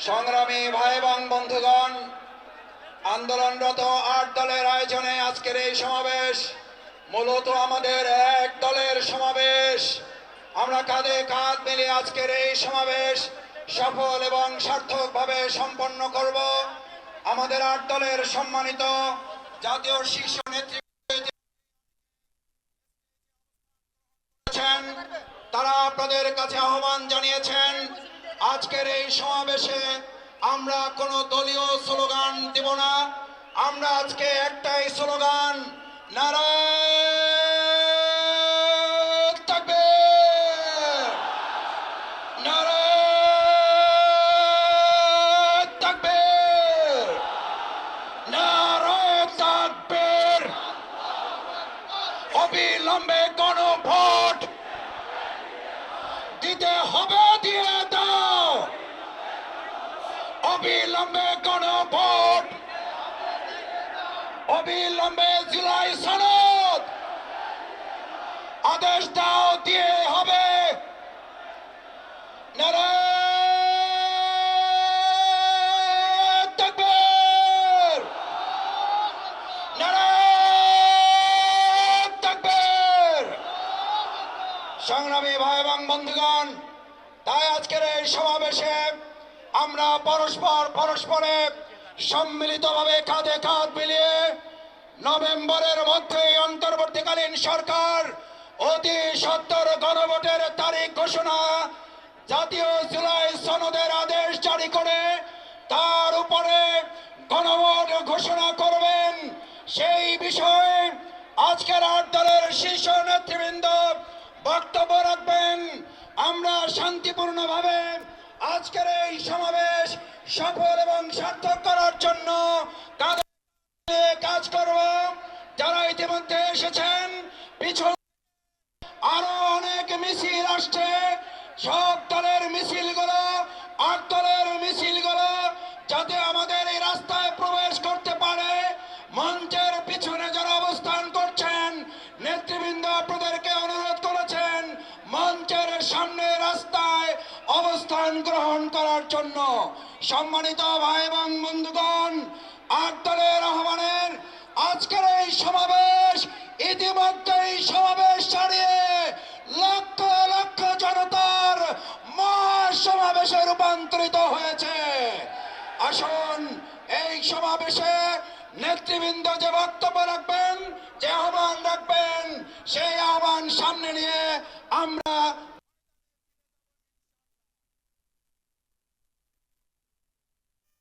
সংগ্রামী ভাই এবং বন্ধুগণ, আন্দোলনরত আট দলের আয়োজনে আজকের এই সমাবেশ মূলত আমাদের এক দলের সমাবেশ। আমরা কাঁধে কাঁধ মিলে আজকের এই সমাবেশ সফল এবং সার্থকভাবে সম্পন্ন করব। আমাদের আট দলের সম্মানিত জাতীয় শীর্ষ নেতৃত্ব তারা আপনাদের কাছে আহ্বান জানিয়েছেন আজকের এই সমাবেশে আমরা কোনো দলীয় স্লোগান দেব না। আমরা আজকে একটাই স্লোগান, নারায়ণ তাকবীর নারায়ণ তাকবীর নারায়ণ তাকবীর অবিলম্বে অবিলম্বে গণভোট অবিলম্বে জুলাই সনদ। আদেশ দাও, দিয়ে হবে। সংগ্রামী ভাই এবং বন্ধুগণ, তাই আজকের এই সমাবেশে আমরা পরস্পর পরস্পরে সম্মিলিতভাবে কাঁধে কাঁধ মিলিয়ে নভেম্বরের মধ্যেই অন্তর্বর্তীকালীন সরকার অতি সত্তর গণভোটের তারিখ ঘোষণা, জাতীয় জুলাই সনদের আদেশ জারি করে তার উপরে গণভোট ঘোষণা করবেন। সেই বিষয়ে আজকের আট দলের শীর্ষ নেতৃবৃন্দ বক্তব্য রাখবেন। আমরা শান্তিপূর্ণভাবে আজকের এই সমাবেশ সফল এবং সার্থক করার জন্য কাজ করব। যারা ইতিমধ্যে এসেছেন, পিছন আরও অনেক মিছিল আসছে। সব দলের মিছিলগুলো, আট দলের মিছিলগুলো, যাতে আমাদের এই রাস্তায় প্রবেশ করতে পারে। মঞ্চের পিছনে যারা অবস্থান করছেন, নেতৃবৃন্দ আপনাদেরকে গ্রহণ করার জন্য সম্মানিত ভাই এবং বন্ধুগণ, আট আহ্বানের আজকের এই সমাবেশ ইতিমধ্যেই সমাবেশ ছাড়িয়ে লক্ষ লক্ষ জনতার মহাসমাবেশে রূপান্তরিত হয়েছে। আসুন, এই সমাবেশে নেতৃবৃন্দ যে বক্তব্য রাখবেন, যে আহ্বান রাখবেন, সেই আহ্বান সামনে নিয়ে আমরা